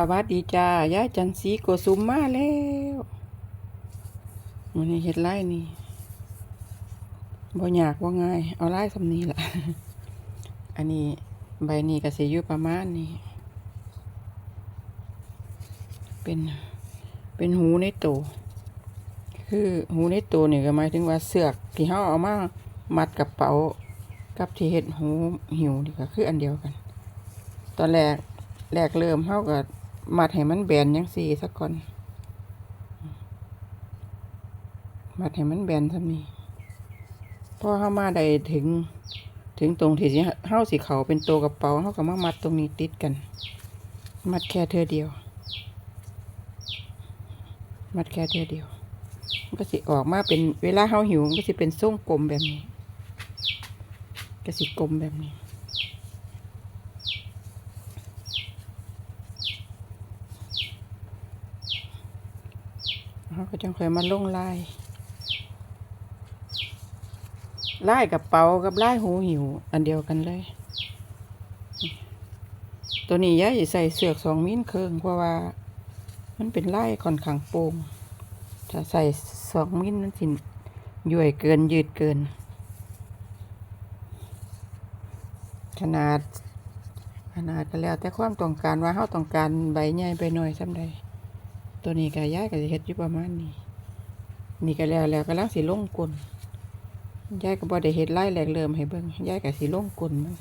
สวัสดีจ้ายายจันสีโกสุมมาแล้ววันนี้เฮ็ดไร่นี่บ่อยากบ่ง่าย เอาไร่สำนีล่ะอันนี้ใบนี้ก็สิอยู่ประมาณนี้เป็นเป็นหูในโตวคือหูในโตวนี่ก็หมายถึงว่าเสือกที่เฮาเอามามัดกระเป๋ากับที่เฮ็ดหูหิวนี่ก็คืออันเดียวกัน ตอนแรกแรกเริ่มเฮาก็ มัดให้มันแบนจังซี่ซะก่อน มัดให้มันแบนซะนี้พอเฮามาได้ถึง ถึงตรงที่สิเฮาสิเขาเป็นตัวกระเป๋าเฮาก็มามัดตรงนี้ติดกัน มัดแค่เทื่อเดียว มัดแค่เทื่อเดียว มันก็สิออกมาเป็นเวลาเฮาหิวมันก็สิเป็นทรงกลมแบบนี้ ก็สิกลมแบบนี้ เขาก็จังค่อยมาลงลายลายกับเป๋ากับลายหูหิว อันเดียวกันเลย ตัวนี้ยายใส่เสือกสองมิ้นเครื่องเพราะว่า มันเป็นลายค่อนข้างโปร่งถ้าใส่สองมิ้นมันสิย่วยเกินยืดเกิน ขนาดขนาดก็แล้วแต่ความต้องการว่าเฮาต้องการใบใหญ่ใบหน้อยซำใด ตัวนี้ก็ย้ายก็สิเฮ็ดอยู่ประมาณนี้ นี่ก็แล้วแล้วก็ลังสิลงกลนย้ายก็บ่ได้เฮ็ดไลายแหลกเริ่มให้เบิ่งย้ายก็สิลงกลมัน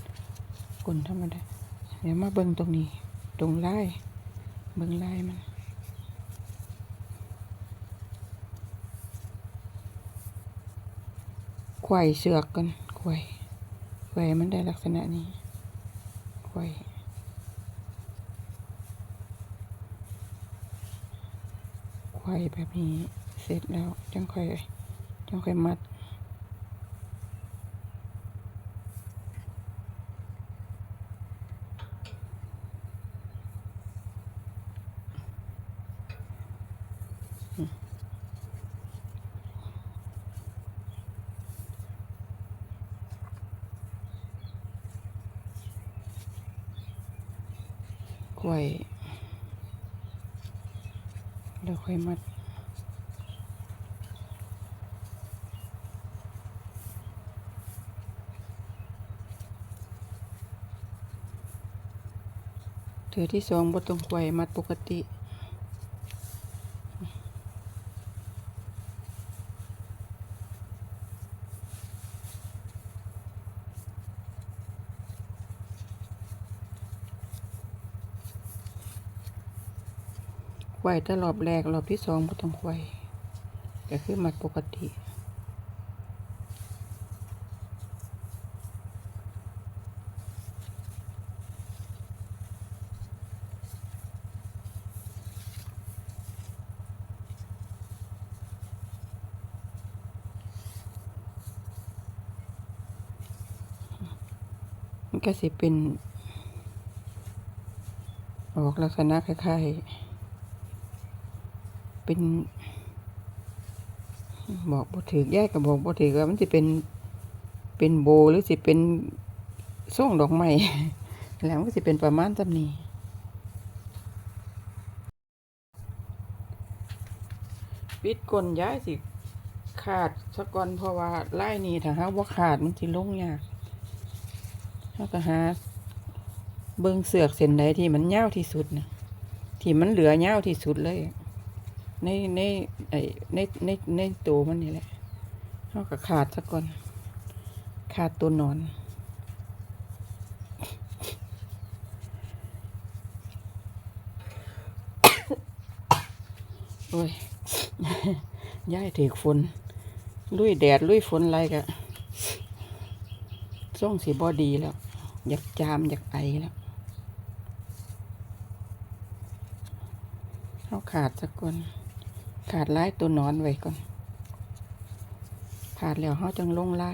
กลธรรมดาเดี๋ยวมาเบิ่งตรงนี้ ตรงไลายเบิ่งไลายมันไข่เสือกกันไขว่ไขว่มันได้ลักษณะนี้ไข ว่ไข่แบบนี้เสร็จแล้วจังค่อยจังค่อยมัดไขว่ แล้วค่อยมัดเถือที่สองบ่ต้องไขว่มัดปกติ ว่แต่รอบแรกรอบที่สองบ่ต้องไขว่ก็คือมัดปกติมันก็สิเป็น ออกลักษณะคล้ายๆ เป็น บอกบ่ถือแยกกับบอกบ่ถือว่ามันสิเป็นเป็นโบหรือสิเป็นส่งดอกไม้แล้วมันก็สิเป็นประมาณจำนี้ปิดก้นย้ายสิขาดสะกอนเพราะว่าไล่นี่ถ้าหาว่าขาดมันสิลงยากเราก็หาเบิ่งเสือกเส้นใดที่มันยาที่สุดนะที่มันเหลือยาที่สุดเลย ในในไอในในในตัวมันนี่แหละเขาก็ขาดซะก่อน ขาดตัวนอน โอ้ยย้ายถือฝนลุยแดดลุยฝนอะไรกะส่งสีบอดีแล้ว อยากจามอยากไอแล้วเขาขาดสักคน ขาดไล่ตัวนอนไว้ก่อนขาดแล้วเขาจังลงไล่